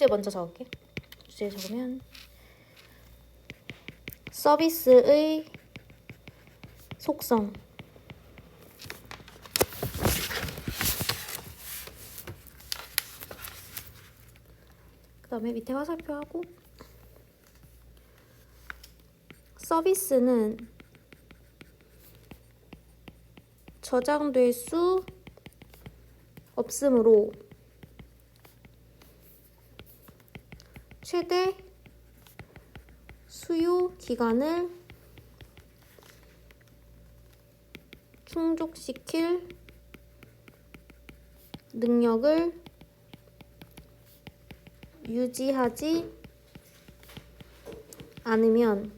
주제 먼저 적을게. 주제 적으면 서비스의 속성. 그 다음에 밑에 화살표하고 서비스는 저장될 수 없으므로 최대 수요 기간을 충족시킬 능력을 유지하지 않으면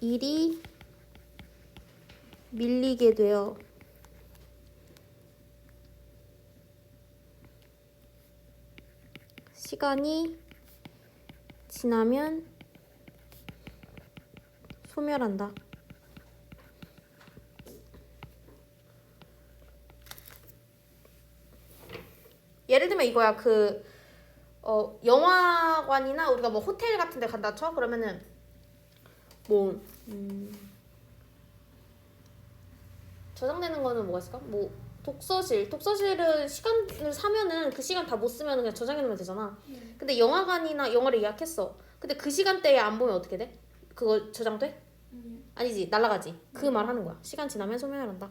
일이 밀리게 되어 시간이 지나면 소멸한다. 예를 들면 이거야 그 어, 영화관이나 우리가 뭐 호텔 같은 데 간다 쳐 그러면은 뭐 음, 저장되는 거는 뭐가 있을까? 뭐 독서실. 독서실은 시간을 사면은 그 시간 다 못 쓰면 그냥 저장해 놓으면 되잖아. 근데 영화관이나 영화를 예약했어. 근데 그 시간대에 안 보면 어떻게 돼? 그거 저장돼? 아니지. 날라가지. 그 말 하는 거야. 시간 지나면 소멸한다.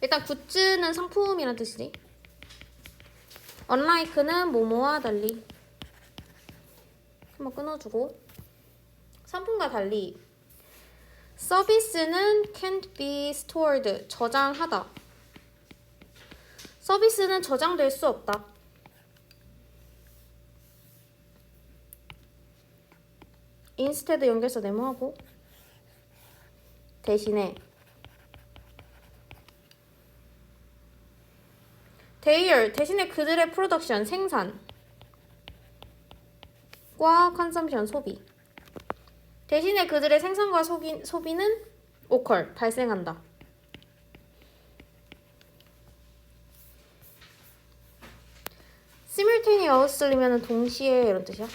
일단 굿즈는 상품이란 뜻이지. unlike는 뭐뭐와 달리. 한번 끊어주고. 상품과 달리. 서비스는 can't be stored. 저장하다 서비스는 저장될 수 없다. instead 연결서 네모하고. 대신에 their 대신에 그들의 프로덕션 생산. 과 컨섬션 소비. 대신에 그들의 생산과 소비, 소비는 오컬 발생한다. Simultaneously면 동시에 이런 뜻이야.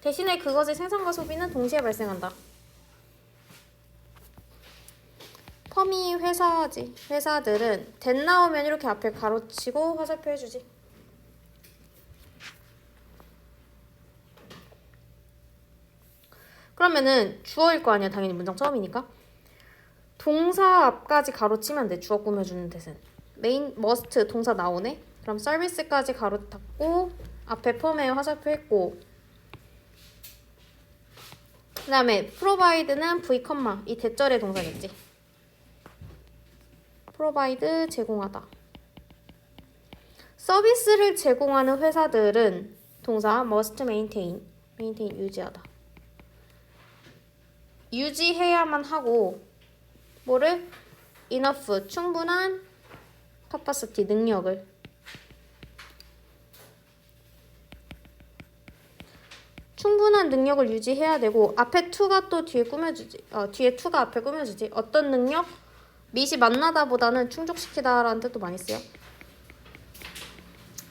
대신에 그것의 생산과 소비는 동시에 발생한다. 펌이 회사지. 회사들은 된 나오면 이렇게 앞에 가로치고 화살표 해주지. 그러면은 주어일 거 아니야 당연히 문장 처음이니까 동사 앞까지 가로치면 돼 주어 꾸며주는 뜻은 메인 must 동사 나오네 그럼 서비스까지 가로 닫고 앞에 펌에 화살표 했고. 그 다음에 provide는 v, 이 대절의 동사겠지? provide 제공하다. 서비스를 제공하는 회사들은 동사 must maintain maintain 유지하다. 유지해야만 하고 뭐를? enough 충분한 capacity 능력을 충분한 능력을 유지해야 되고 앞에 to가 또 뒤에 꾸며주지 어, 뒤에 to가 앞에 꾸며주지. 어떤 능력? 밑이 만나다 보다는 충족시키다 라는 뜻도 많이 써요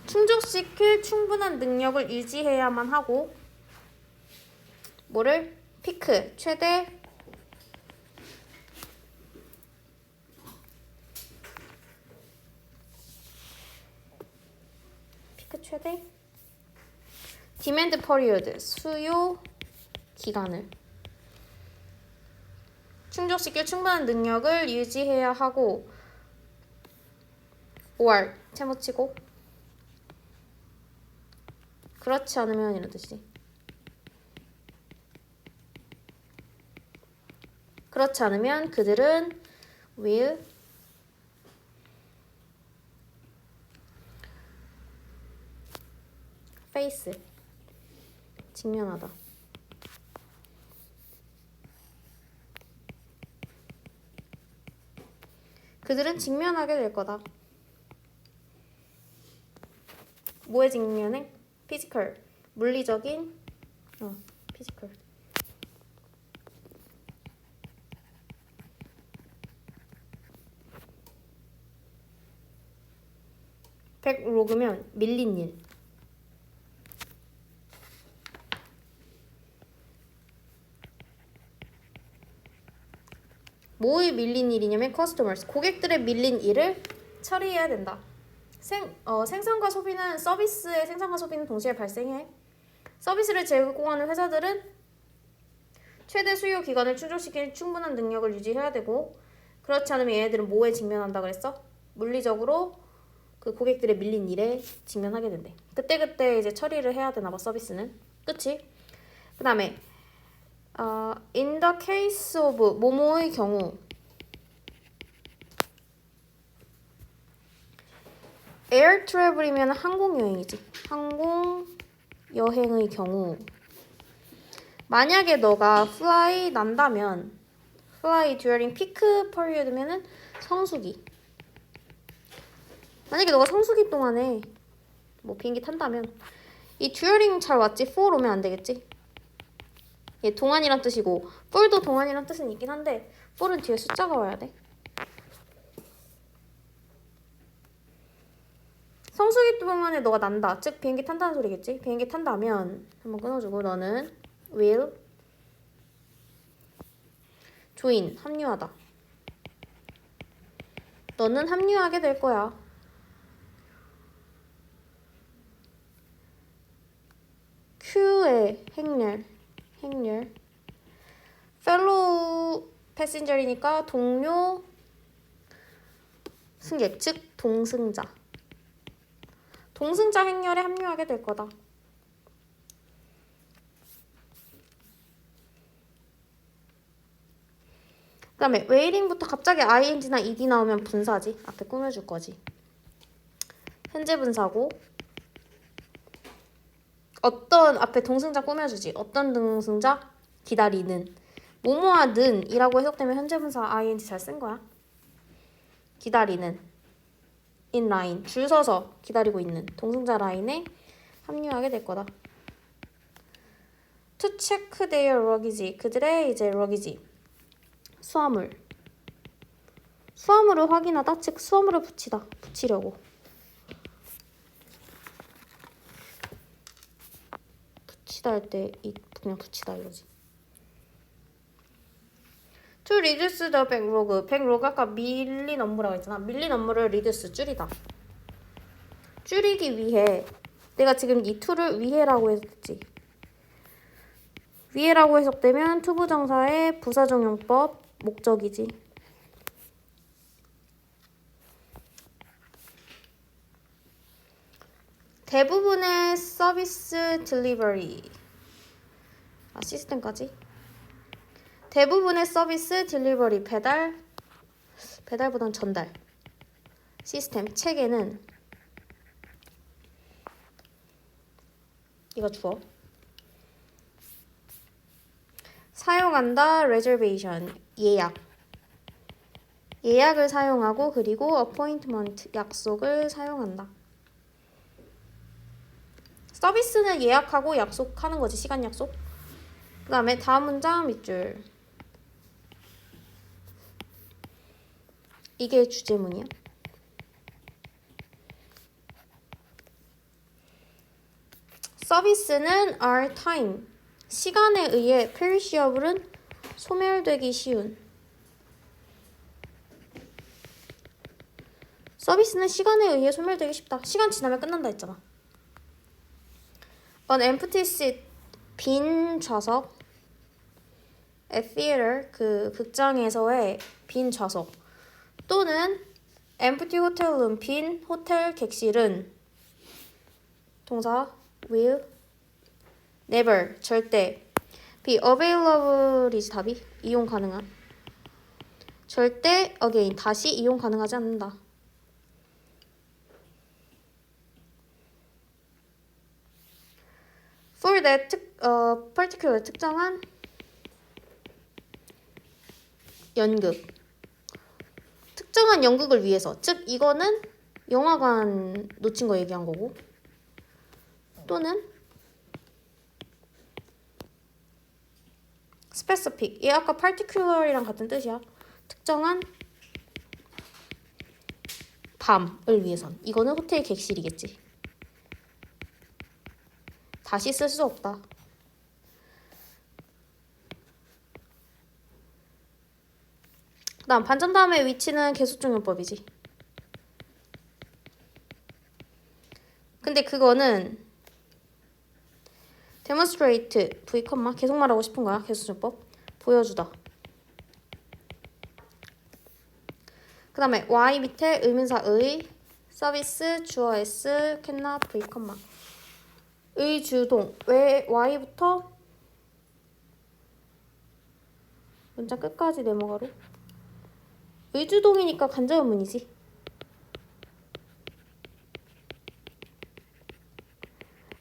충족시킬 충분한 능력을 유지해야만 하고 뭐를? 피크 최대 피크 최대 디맨드 퍼리어드 수요 기간을. 충족시킬 충분한 능력을 유지해야 하고 5월 채무치고. 그렇지 않으면 이런 뜻이지 그렇지 않으면 그들은 will face 직면하다. 그들은 직면하게 될 거다. 뭐에 직면해? 피지컬, 물리적인, 어, 피지컬. 백 로그면 밀린 일. 뭐에 밀린 일이냐면 customers 고객들의 밀린 일을 처리해야 된다. 생, 어, 생산과 소비는 서비스의 생산과 소비는 동시에 발생해. 서비스를 제공하는 회사들은 최대 수요 기간을 충족시킬 충분한 능력을 유지해야 되고 그렇지 않으면 얘네들은 뭐에 직면한다 그랬어? 물리적으로 그 고객들의 밀린 일에 직면하게 된대. 그때 그때 이제 처리를 해야 되나 봐 서비스는. 그치? 그 다음에 어, in the case of 모모의 경우 air travel이면 항공 여행이지. 항공 여행의 경우 만약에 너가 fly 난다면 fly during peak period면은 성수기. 만약에 너가 성수기 동안에 뭐 비행기 탄다면 이 during 잘 왔지 for 오면 안 되겠지. 얘 동안이란 뜻이고 for도 동안이란 뜻은 있긴 한데 for은 뒤에 숫자가 와야 돼. 성수기 동안에 너가 난다. 즉 비행기 탄다는 소리겠지. 비행기 탄다면 한번 끊어주고 너는 will join 합류하다. 너는 합류하게 될 거야. Q의 행렬 행렬 fellow passenger이니까 동료 승객 즉 동승자 동승자 행렬에 합류하게 될 거다. 그 다음에 웨이링부터 갑자기 ing나 ed 나오면 분사지. 앞에 꾸며줄 거지. 현재 분사고 어떤 앞에 동승자 꾸며주지. 어떤 동승자? 기다리는. 뭐뭐하는이라고 해석되면 현재 분사 ing 잘 쓴 거야. 기다리는. in line 줄 서서 기다리고 있는 동승자 라인에 합류하게 될 거다. to check their luggage 그들의 이제 luggage 수화물 수화물을 확인하다 즉 수화물을 붙이다 붙이려고 붙이다 할때 그냥 붙이다 이거지. To reduce the backlog. backlog 아까 밀린 업무라고 했잖아. 밀린 업무를 reduce 줄이다. 줄이기 위해 내가 지금 이 to를 위해라고 했지. 위해라고 해석되면 투부정사의 부사정용법 목적이지. 대부분의 서비스 딜리버리. 아 시스템까지? 대부분의 서비스 딜리버리 배달 배달보단 전달. 시스템 체계는 이거 주어. 사용한다 reservation 예약. 예약을 사용하고 그리고 appointment 약속을 사용한다 서비스는 예약하고 약속하는 거지 시간 약속 그 다음에 다음 문장 밑줄 이게 주제문이야. 서비스는 our time 시간에 의해 perishable은 소멸되기 쉬운 서비스는 시간에 의해 소멸되기 쉽다. 시간 지나면 끝난다 했잖아. An empty seat 빈 좌석 A theater 그 극장에서의 빈 좌석 또는 empty hotel room 빈 호텔 객실은 동사 will never 절대 be available이지 답이 이용 가능한 절대 again 다시 이용 가능하지 않는다. For that 특, 어, particular 특정한 연극. 특정한 연극을 위해서. 즉 이거는 영화관 놓친 거 얘기한 거고. 또는 specific. 얘 아까 particular이랑 같은 뜻이야. 특정한 밤을 위해선. 이거는 호텔 객실이겠지. 다시 쓸 수 없다. 그다음 반전 다음의 위치는 계속종용법이지. 근데 그거는 demonstrate v, 계속 말하고 싶은 거야 계속종법 보여주다. 그 다음에 y 밑에 의문사의 서비스 주어 s 캔나 v, 의 주동 왜 y부터 문장 끝까지 네모가로 의주동이니까 간접의문이지.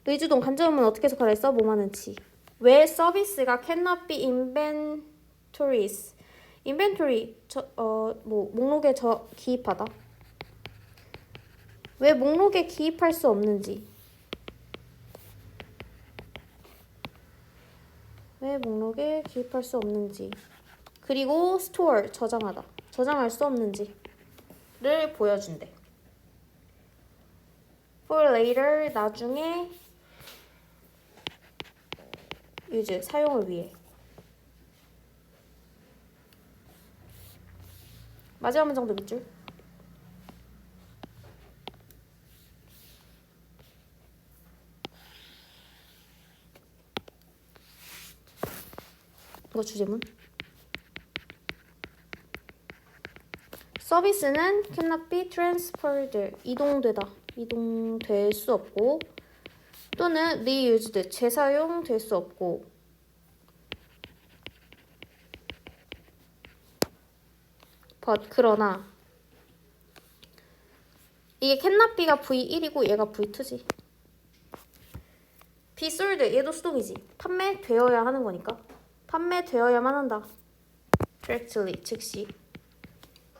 의주동 간접의문 어떻게 해석하라 했어? 뭐하는지. 왜 서비스가 cannot be inventories? inventory 저 어 뭐 목록에 저 기입하다. 왜 목록에 기입할 수 없는지. 왜 목록에 기입할 수 없는지. 그리고 store 저장하다. 저장할 수 없는지를 보여준대. for later 나중에 use 사용을 위해. 마지막 문장 도 밑줄. 이거 주제문. 서비스는 cannot be transferred 이동되다. 이동될 수 없고 또는 reused 재사용될 수 없고. but 그러나 이게 cannot be가 V1이고 얘가 V2지. be sold 얘도 수동이지. 판매되어야 하는 거니까 판매되어야만 한다 directly 즉시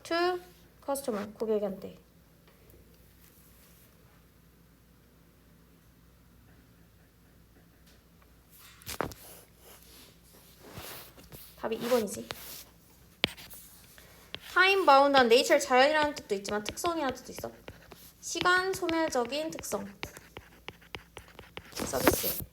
to customer 고객한테 답이 2번이지. time bound한 nature 자연이라는 뜻도 있지만 특성이라는 뜻도 있어. 시간 소멸적인 특성. 서비스.